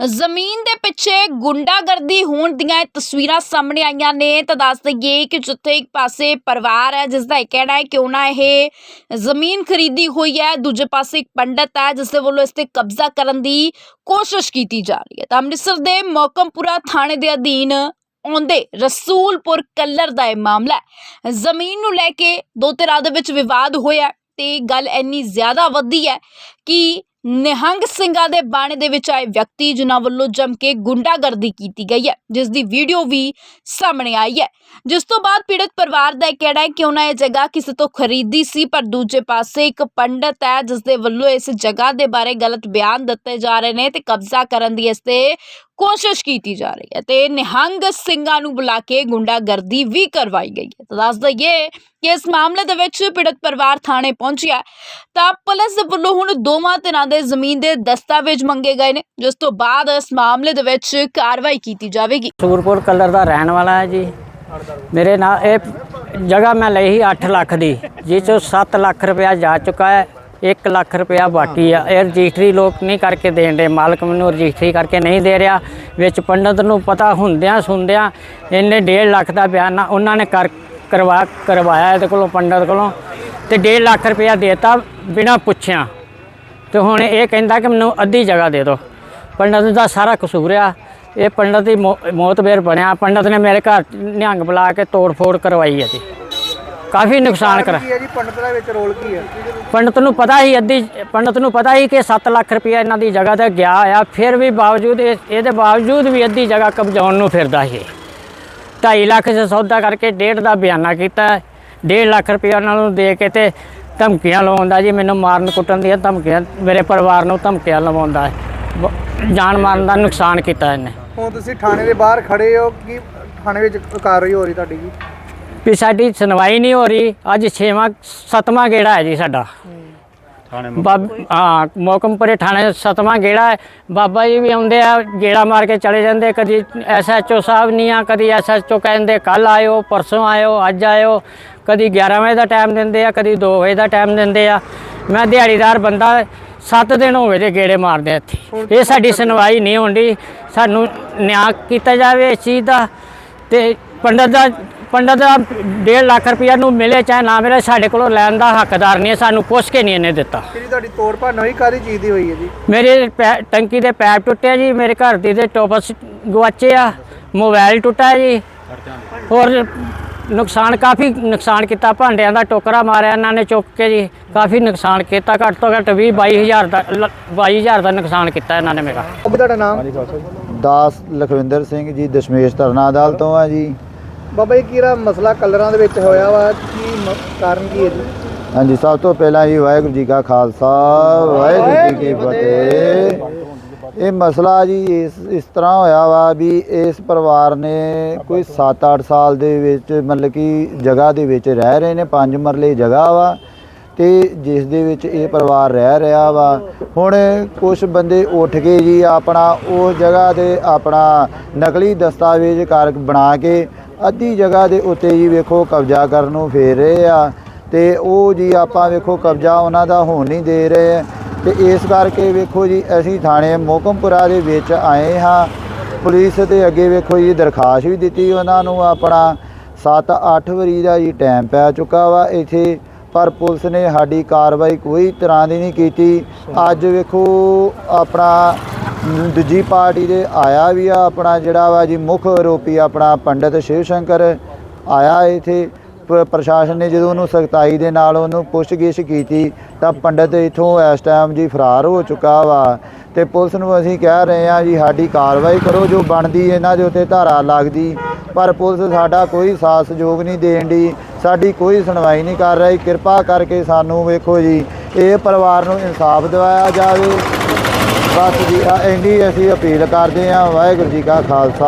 ਜ਼ਮੀਨ ਦੇ ਪਿੱਛੇ ਗੁੰਡਾਗਰਦੀ ਹੋਣ ਦੀਆਂ ਇਹ ਤਸਵੀਰਾਂ ਸਾਹਮਣੇ ਆਈਆਂ ਨੇ, ਤਾਂ ਦੱਸ ਦਈਏ ਕਿ ਜਿੱਥੇ ਇੱਕ ਪਾਸੇ ਪਰਿਵਾਰ ਹੈ ਜਿਸ ਦਾ ਇਹ ਕਹਿਣਾ ਹੈ ਕਿ ਉਹਨਾਂ ਇਹ ਜ਼ਮੀਨ ਖਰੀਦੀ ਹੋਈ ਹੈ, ਦੂਜੇ ਪਾਸੇ ਇੱਕ ਪੰਡਤ ਹੈ ਜਿਸ ਦੇ ਵੱਲੋਂ ਇਸ ਤੇ ਕਬਜ਼ਾ ਕਰਨ ਦੀ ਕੋਸ਼ਿਸ਼ ਕੀਤੀ ਜਾ ਰਹੀ ਹੈ। ਤਾਂ ਅੰਮ੍ਰਿਤਸਰ ਦੇ ਮੌਕਮਪੁਰਾ ਥਾਣੇ ਦੇ ਅਧੀਨ ਆਉਂਦੇ ਰਸੂਲਪੁਰ ਕੱਲਰ ਦਾ ਇਹ ਮਾਮਲਾ ਹੈ। ਜ਼ਮੀਨ ਨੂੰ ਲੈ ਕੇ ਦੋ ਧਿਰਾਂ ਦੇ ਵਿੱਚ ਵਿਵਾਦ ਹੋਇਆ ਤੇ ਗੱਲ ਇੰਨੀ ਜ਼ਿਆਦਾ ਵੱਧੀ ਹੈ ਕਿ ਨਿਹੰਗ ਸਿੰਘਾਂ ਦੇ ਬਾਣੇ ਦੇ ਵਿੱਚ ਆਏ ਵਿਅਕਤੀ ਜਿਨ੍ਹਾਂ ਵੱਲੋਂ ਜੰਮ ਕੇ ਗੁੰਡਾਗਰਦੀ ਕੀਤੀ ਗਈ ਹੈ, ਜਿਸ ਦੀ ਵੀਡੀਓ ਵੀ ਸਾਹਮਣੇ ਆਈ ਹੈ। ਜਿਸ ਤੋਂ ਬਾਅਦ ਪੀੜਤ ਪਰਿਵਾਰ ਦਾ ਇਹ ਕਹਿਣਾ ਹੈ ਕਿ ਉਹਨਾਂ ਇਹ ਜਗ੍ਹਾ ਕਿਸੇ ਤੋਂ ਖਰੀਦੀ ਸੀ, ਪਰ ਦੂਜੇ ਪਾਸੇ ਇੱਕ ਪੰਡਤ ਹੈ ਜਿਸ ਦੇ ਵੱਲੋਂ ਇਸ ਜਗ੍ਹਾ ਦੇ ਬਾਰੇ ਗਲਤ ਬਿਆਨ ਦਿੱਤੇ ਜਾ ਰਹੇ ਨੇ ਤੇ ਕਬਜ਼ਾ ਕਰਨ ਦੀ ਇਸ ਤੇ ਕੋਸ਼ਿਸ਼ ਕੀਤੀ ਜਾ ਰਹੀ ਹੈ ਤੇ ਨਿਹੰਗ ਸਿੰਘਾਂ ਨੂੰ ਬੁਲਾ ਕੇ ਗੁੰਡਾਗਰਦੀ ਵੀ ਕਰਵਾਈ ਗਈ ਹੈ। ਤਾਂ ਦੱਸ ਦਈਏ ਕਿ ਇਸ ਮਾਮਲੇ ਦੇ ਵਿੱਚ ਪੀੜਤ ਪਰਿਵਾਰ ਥਾਣੇ ਪਹੁੰਚਿਆ ਤਾਂ ਪੁਲਿਸ ਦੇ ਵੱਲੋਂ ਹੁਣ ਦੋਵਾਂ ਧਿਰਾਂ ਦੇ ਜ਼ਮੀਨ ਦੇ ਦਸਤਾਵੇਜ਼ ਮੰਗੇ ਗਏ ਨੇ, ਜਿਸ ਤੋਂ ਬਾਅਦ ਇਸ ਮਾਮਲੇ ਦੇ ਵਿੱਚ ਕਾਰਵਾਈ ਕੀਤੀ ਜਾਵੇਗੀ। ਸੂਰਪੁਰ ਕਲਰ ਦਾ ਰਹਿਣ ਵਾਲਾ ਹੈ ਜੀ। ਮੇਰੇ ਨਾਲ ਇਹ ਜਗ੍ਹਾ ਮੈਂ ਲਈ ਸੀ 8 ਲੱਖ ਦੀ, ਜਿਸ ਚੋਂ 7 ਲੱਖ ਰੁਪਇਆ ਜਾ ਚੁੱਕਾ ਹੈ। 1 ਲੱਖ ਰੁਪਇਆ ਬਾਕੀ ਆ। ਇਹ ਰਜਿਸਟਰੀ ਲੋਕ ਨਹੀਂ ਕਰਕੇ ਦੇਣ ਦੇ। ਮਾਲਕ ਮੈਨੂੰ ਰਜਿਸਟਰੀ ਕਰਕੇ ਨਹੀਂ ਦੇ ਰਿਹਾ। ਵਿੱਚ ਪੰਡਤ ਨੂੰ ਪਤਾ ਹੁੰਦਿਆਂ ਸੁਣਦਿਆਂ ਇਹਨੇ 1.5 ਲੱਖ ਦਾ ਬਿਆਨ ਉਹਨਾਂ ਨੇ ਕਰ ਕਰਵਾ ਕਰਵਾਇਆ ਇਹਦੇ ਕੋਲੋਂ, ਪੰਡਤ ਕੋਲੋਂ। ਤੇ 1.5 ਲੱਖ ਰੁਪਇਆ ਦੇਤਾ ਬਿਨਾਂ ਪੁੱਛਿਆ। ਤੇ ਹੁਣ ਇਹ ਕਹਿੰਦਾ ਕਿ ਮੈਨੂੰ ਅੱਧੀ ਜਗ੍ਹਾ ਦੇ ਦਿਓ। ਪੰਡਤ ਦਾ ਸਾਰਾ ਕਸੂਰ ਆ। ਇਹ ਪੰਡਤ ਦੀ ਮੌ- ਮੌਤਬੇਰ ਬਣਿਆ। ਪੰਡਤ ਨੇ ਮੇਰੇ ਘਰ ਨਿਹੰਗ ਬੁਲਾ ਕੇ ਤੋੜ ਫੋੜ ਕਰਵਾਈ ਹੈ ਜੀ। ਕਾਫੀ ਨੁਕਸਾਨ ਕਰਾ ਕੀ ਹੈ ਜੀ? ਪੰਡਤ ਦਾ ਵਿੱਚ ਰੋਲ ਕੀ ਹੈ? ਪੰਡਤ ਨੂੰ ਪਤਾ ਹੀ ਅੱਧੀ ਪੰਡਤ ਨੂੰ ਪਤਾ ਹੀ ਕਿ 7 ਲੱਖ ਰੁਪਇਆ ਇਹਨਾਂ ਦੀ ਜਗ੍ਹਾ ਤੇ ਗਿਆ ਆ ਫਿਰ ਵੀ ਬਾਵਜੂਦ ਇਹ- ਇਹਦੇ ਬਾਵਜੂਦ ਵੀ ਅੱਧੀ ਜਗ੍ਹਾ ਕਬਜ਼ਾਉਣ ਨੂੰ ਫਿਰਦਾ ਸੀ। 2.5 ਲੱਖ ਦਾ ਸੌਦਾ ਕਰਕੇ ਡੇਢ ਦਾ ਬਿਆਨਾ ਕੀਤਾ 1.5 ਲੱਖ ਰੁਪਇਆ ਉਹਨਾਂ ਨੂੰ ਦੇ ਕੇ ਤੇ ਧਮਕੀਆਂ ਲਵਾਉਂਦਾ ਜੀ ਮੈਨੂੰ ਮਾਰਨ ਕੁੱਟਣ ਦੀਆਂ ਧਮਕੀਆਂ ਮੇਰੇ ਪਰਿਵਾਰ ਨੂੰ ਧਮਕੀਆਂ ਲਵਾਉਂਦਾ। ਜਾਨ ਮਾਰਨ ਦਾ ਨੁਕਸਾਨ ਕੀਤਾ ਇਹਨੇ। ਹੁਣ ਤੁਸੀਂ ਥਾਣੇ ਦੇ ਬਾਹਰ ਖੜੇ ਹੋ ਕਿ ਥਾਣੇ ਵਿੱਚ ਕਾਰਵਾਈ ਹੋ ਰਹੀ ਤੁਹਾਡੀ ਜੀ? ਵੀ ਸਾਡੀ ਸੁਣਵਾਈ ਨਹੀਂ ਹੋ ਰਹੀ। ਅੱਜ 6ਵਾਂ 7ਵਾਂ ਗੇੜਾ ਹੈ ਜੀ ਸਾਡਾ। ਬਾਬ ਹਾਂ ਮੋਕਮਪੁਰੇ ਥਾਣੇ ਸਤਵਾਂ ਗੇੜਾ ਹੈ। ਬਾਬਾ ਜੀ ਵੀ ਆਉਂਦੇ ਆ ਗੇੜਾ ਮਾਰ ਕੇ ਚਲੇ ਜਾਂਦੇ। ਕਦੀ ਐਸਐਚਓ ਸਾਹਿਬ ਨਹੀਂ ਆ ਕਦੀ ਐਸਐਚਓ ਕਹਿੰਦੇ ਕੱਲ ਆਇਓ ਪਰਸੋਂ ਆਇਓ ਅੱਜ ਆਇਓ। ਕਦੀ 11 ਵਜੇ ਦਾ ਟਾਈਮ ਦਿੰਦੇ ਆ ਕਦੀ 2 ਵਜੇ ਦਾ ਟਾਈਮ ਦਿੰਦੇ ਆ। ਮੈਂ ਦਿਹਾੜੀਦਾਰ ਬੰਦਾ 7 ਦਿਨ ਹੋ ਗਏ ਜੇ ਗੇੜੇ ਮਾਰਦੇ ਇੱਥੇ। ਇਹ ਸਾਡੀ ਸੁਣਵਾਈ ਨਹੀਂ ਹੁੰਦੀ ਸਾਨੂੰ ਨਿਆਂ ਕੀਤਾ ਜਾਵੇ ਇਸ ਚੀਜ਼ ਦਾ। ਤੇ ਪੰਡਤ ਦਾ ਪੰਡਤ ਦਾ 1.5 ਲੱਖ ਰੁਪਇਆ ਨੂੰ ਮਿਲੇ ਚਾਹੇ ਨਾ ਮਿਲੇ ਸਾਡੇ ਕੋਲੋਂ ਲੈਣ ਦਾ ਹੱਕਦਾਰ ਨਹੀਂ ਹੈ ਸਾਨੂੰ ਪੁੱਛ ਕੇ ਨਹੀਂ ਇਹਨੇ ਦਿੱਤਾ। ਜਿਹੜੀ ਤੁਹਾਡੀ ਤੋੜ ਭੰਨ ਹੋਈ ਕਾਦੀ ਚੀਜ਼ ਦੀ ਹੋਈ ਹੈ ਜੀ? ਮੇਰੇ ਪੈ- ਟੰਕੀ ਦੇ ਪੈਪ ਟੁੱਟਿਆ ਜੀ ਮੇਰੇ ਘਰ ਦੀ ਦੇ ਟੋਪਸ ਗਵਾਚੇ ਆ ਮੋਬਾਈਲ ਟੁੱਟਾ ਜੀ। ਹੋਰ ਨੁਕਸਾਨ ਕਾਫੀ ਨੁਕਸਾਨ ਕੀਤਾ ਭਾਂਡਿਆਂ ਦਾ ਟੋਕਰਾ ਮਾਰਿਆ ਇਹਨਾਂ ਨੇ ਚੁੱਕ ਕੇ ਜੀ ਕਾਫੀ ਨੁਕਸਾਨ ਕੀਤਾ ਘੱਟ ਤੋਂ ਘੱਟ 20 22000 ਦਾ ਲ- 22000 ਦਾ ਨੁਕਸਾਨ ਕੀਤਾ ਇਹਨਾਂ ਨੇ ਮੇਰਾ। ਉਹ ਤੁਹਾਡਾ ਨਾਮ? ਦਾਸ ਲਖਵਿੰਦਰ ਸਿੰਘ ਜੀ ਦਸ਼ਮੇਸ਼ ਧਰਨਾ ਅਦਾਲਤ ਤੋਂ ਆ ਜੀ। ਬਾਬਾ ਜੀ ਕਿਹੜਾ ਮਸਲਾ ਕਲਰਾਂ ਦੇ ਵਿੱਚ ਹੋਇਆ ਵਾ? ਕੀ ਮ- ਕਾਰਨ ਕੀ ਹੈ ਜੀ? ਹਾਂਜੀ ਸਭ ਤੋਂ ਪਹਿਲਾਂ ਜੀ ਵਾਹਿਗੁਰੂ ਜੀ ਕਾ ਖਾਲਸਾ ਵਾਹਿਗੁਰੂ ਜੀ ਕੀ ਫਤਿਹ। ਇਹ ਮਸਲਾ ਜੀ ਇਸ ਇਸ ਤਰ੍ਹਾਂ ਹੋਇਆ ਵਾ ਵੀ ਇਸ ਪਰਿਵਾਰ ਨੇ ਕੋਈ 7-8 ਸਾਲ ਦੇ ਵਿੱਚ ਮਤਲਬ ਕਿ ਜਗ੍ਹਾ ਦੇ ਵਿੱਚ ਰਹਿ ਰਹੇ ਨੇ ਪੰਜ ਮਰਲੇ ਜਗ੍ਹਾ ਵਾ ਤੇ ਜਿਸ ਦੇ ਵਿੱਚ ਇਹ ਪਰਿਵਾਰ ਰਹਿ ਰਿਹਾ ਵਾ। ਹੁਣ ਕੁਝ ਬੰਦੇ ਉੱਠ ਕੇ ਜੀ ਆਪਣਾ ਉਸ ਜਗ੍ਹਾ ਦੇ ਆਪਣਾ ਨਕਲੀ ਦਸਤਾਵੇਜ਼ ਕਰ ਬਣਾ ਕੇ ਅੱਧੀ ਜਗ੍ਹਾ ਦੇ ਉੱਤੇ ਜੀ ਵੇਖੋ ਕਬਜ਼ਾ ਕਰਨ ਨੂੰ ਫੇਰ ਰਹੇ ਆ। ਤੇ ਉਹ ਜੀ ਆਪਾਂ ਵੇਖੋ ਕਬਜ਼ਾ ਉਹਨਾਂ ਦਾ ਹੋਣ ਨਹੀਂ ਦੇ ਰਹੇ। ਤੇ ਇਸ ਕਰਕੇ ਵੇਖੋ ਜੀ, ਅਸੀਂ ਥਾਣੇ ਮੋਕਮਪੁਰਾ ਦੇ ਵਿੱਚ ਆਏ ਹਾਂ। ਪੁਲਿਸ ਦੇ ਅੱਗੇ ਵੇਖੋ ਜੀ, ਦਰਖਾਸਤ ਵੀ ਦਿੱਤੀ ਉਹਨਾਂ ਨੂੰ ਆਪਣਾ। 7-8 ਵਾਰੀ ਦਾ ਜੀ ਟਾਈਮ ਪੈ ਚੁੱਕਾ ਵਾ ਇੱਥੇ, ਪਰ ਪੁਲਿਸ ਨੇ ਸਾਡੀ ਕਾਰਵਾਈ ਕੋਈ ਤਰ੍ਹਾਂ ਦੀ ਨਹੀਂ ਕੀਤੀ। ਅੱਜ ਵੇਖੋ ਆਪਣਾ ਦੂਜੀ ਪਾਰਟੀ ਦੇ ਆਇਆ ਵੀ ਆ ਆਪਣਾ ਜਿਹੜਾ ਵਾ ਜੀ ਮੁੱਖ ਆਰੋਪੀ ਆਪਣਾ ਪੰਡਿਤ ਸ਼ਿਵ ਸ਼ੰਕਰ ਆਇਆ ਇੱਥੇ, ਪ- ਪ੍ਰਸ਼ਾਸਨ ਨੇ ਜਦੋਂ ਉਹਨੂੰ ਸਖਤਾਈ ਦੇ ਨਾਲ ਉਹਨੂੰ ਪੁੱਛਗਿੱਛ ਕੀਤੀ ਤਾਂ ਪੰਡਿਤ ਇਥੋਂ ਇਸ ਟਾਈਮ ਜੀ ਫਰਾਰ ਹੋ ਚੁੱਕਾ ਵਾ ਤੇ ਪੁਲਿਸ ਨੂੰ ਅਸੀਂ ਕਹਿ ਰਹੇ ਹਾਂ ਜੀ ਸਾਡੀ ਕਾਰਵਾਈ ਕਰੋ, ਜੋ ਬਣਦੀ ਇਹਨਾਂ ਦੇ ਉੱਤੇ ਧਾਰਾ ਲੱਗਦੀ, ਪਰ ਪੁਲਿਸ ਸਾਡਾ ਕੋਈ ਸਾਥ ਸਹਿਯੋਗ ਨਹੀਂ ਦੇਣ ਦੀ ਸਾਡੀ ਕੋਈ ਸੁਣਵਾਈ ਨਹੀਂ ਕਰ ਰਹੀ, ਕਿਰਪਾ ਕਰਕੇ ਸਾਨੂੰ ਵੇਖੋ ਜੀ, ਇਹ ਪਰਿਵਾਰ ਨੂੰ ਇਨਸਾਫ ਦਿਵਾਇਆ ਜਾਵੇ। ਬਸ ਜੀ ਆ ਇੰਨੀ ਅਸੀਂ ਅਪੀਲ ਕਰਦੇ ਹਾਂ ਵਾਹਿਗੁਰੂ ਜੀ ਕਾ ਖਾਲਸਾ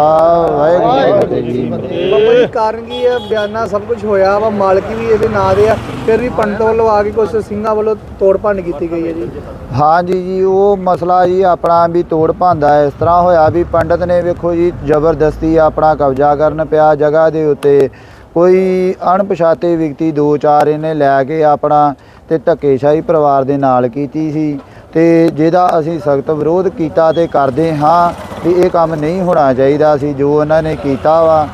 ਵਾਹਿਗੁਰੂ ਜੀ ਕੀ ਫਤਿਹ ਬਾਬਾ ਜੀ ਕਾਰਨ ਕੀ ਹੈ? ਬਿਆਨਾ ਸਭ ਕੁਝ ਹੋਇਆ ਵਾ ਮਾਲਕੀ ਵੀ ਇਹਦੇ ਨਾਂ ਦੇ ਆ ਫਿਰ ਵੀ ਪੰਡਤ ਵੱਲੋਂ ਆ ਕੇ ਕੁਝ ਸਿੰਘਾਂ ਵੱਲੋਂ ਤੋੜ ਭੰਨ ਕੀਤੀ ਗਈ ਹੈ ਜੀ? ਹਾਂਜੀ ਜੀ ਉਹ ਮਸਲਾ ਜੀ ਆਪਣਾ ਵੀ ਤੋੜ ਭਾਂਦਾ ਇਸ ਤਰ੍ਹਾਂ ਹੋਇਆ ਵੀ ਪੰਡਤ ਨੇ ਵੇਖੋ ਜੀ ਜ਼ਬਰਦਸਤੀ ਆਪਣਾ ਕਬਜ਼ਾ ਕਰਨ ਪਿਆ ਜਗ੍ਹਾ ਦੇ ਉੱਤੇ। ਕੋਈ ਅਣਪਛਾਤੇ ਵਿਅਕਤੀ ਦੋ ਚਾਰ ਇਹਨੇ ਲੈ ਕੇ ਆਪਣਾ ਤੇ ਧੱਕੇਸ਼ਾਹੀ ਪਰਿਵਾਰ ਦੇ ਨਾਲ ਕੀਤੀ ਸੀ। ਤੇ ਜਿਹਦਾ ਅਸੀਂ ਸਖਤ ਵਿਰੋਧ ਕੀਤਾ ਤੇ ਕਰਦੇ ਹਾਂ ਵੀ ਇਹ ਕੰਮ ਨਹੀਂ ਹੋਣਾ ਚਾਹੀਦਾ ਸੀ ਜੋ ਉਹਨਾਂ ਨੇ ਕੀਤਾ ਵਾ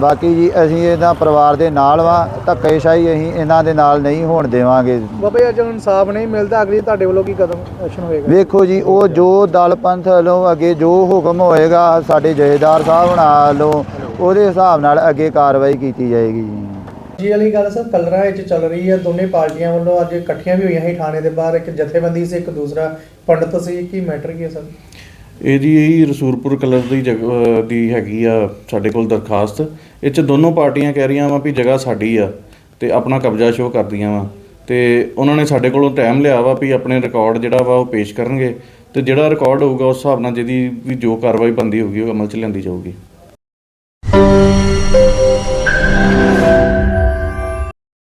ਬਾਕੀ ਜੀ ਅਸੀਂ ਇਹਨਾਂ ਪਰਿਵਾਰ ਦੇ ਨਾਲ ਵਾ ਧੱਕੇਸ਼ਾਹੀ ਅਸੀਂ ਇਹਨਾਂ ਦੇ ਨਾਲ ਨਹੀਂ ਹੋਣ ਦੇਵਾਂਗੇ। ਬਾਬਾ ਜੀ ਅੱਜ ਇਨਸਾਫ ਨਹੀਂ ਮਿਲਦਾ ਅਗਲੀ ਤੁਹਾਡੇ ਵੱਲੋਂ ਕੀ ਕਦਮ ਐਕਸ਼ਨ ਹੋਏਗਾ? ਵੇਖੋ ਜੀ ਉਹ ਜੋ ਦਲ ਪੰਥ ਵੱਲੋਂ ਅੱਗੇ ਜੋ ਹੁਕਮ ਹੋਏਗਾ ਸਾਡੇ ਜਥੇਦਾਰ ਸਾਹਿਬ ਵੱਲੋਂ ਉਹਦੇ ਹਿਸਾਬ ਨਾਲ ਅੱਗੇ ਕਾਰਵਾਈ ਕੀਤੀ ਜਾਏਗੀ ਜੀ। ਜੀ ਵਾਲੀ ਗੱਲ ਸਰ, ਕਲਰਾਂ ਵਿੱਚ ਚੱਲ ਰਹੀ ਹੈ ਦੋਨੇ ਪਾਰਟੀਆਂ ਵੱਲੋਂ ਅੱਜ ਇਕੱਠੀਆਂ ਵੀ ਹੋਈਆਂ ਸੀ ਥਾਣੇ ਦੇ ਬਾਹਰ, ਇੱਕ ਜਥੇਬੰਦੀ ਸੀ, ਇੱਕ ਦੂਸਰਾ ਪੰਡਤ ਸੀ, ਕੀ ਮੈਟਰ ਕੀ ਹੈ ਸਰ? ਇਹ ਜੀ ਇਹ ਰਸੂਲਪੁਰ ਕਲਰ ਦੀ ਜਗ੍ਹਾ ਦੀ ਹੈਗੀ ਆ ਸਾਡੇ ਕੋਲ ਦਰਖਾਸਤ। ਇਹ ਚ ਦੋਨੋਂ ਪਾਰਟੀਆਂ ਕਹਿ ਰਹੀਆਂ ਵਾ ਵੀ ਜਗ੍ਹਾ ਸਾਡੀ ਆ ਤੇ ਆਪਣਾ ਕਬਜ਼ਾ ਸ਼ੋਅ ਕਰਦੀਆਂ ਵਾ। ਤੇ ਉਹਨਾਂ ਨੇ ਸਾਡੇ ਕੋਲੋਂ ਟਾਈਮ ਲਿਆ ਵਾ ਵੀ ਆਪਣੇ ਰਿਕਾਰਡ ਜਿਹੜਾ ਵਾ ਉਹ ਪੇਸ਼ ਕਰਨਗੇ ਤੇ ਜਿਹੜਾ ਰਿਕਾਰਡ ਹੋਊਗਾ ਉਸ ਹਿਸਾਬ ਨਾਲ ਜਿਹਦੀ ਵੀ ਜੋ ਕਾਰਵਾਈ ਬੰਦੀ ਹੋਊਗੀ ਉਹ ਅਮਲ ਚ ਲਿਆਂਦੀ ਜਾਊਗੀ।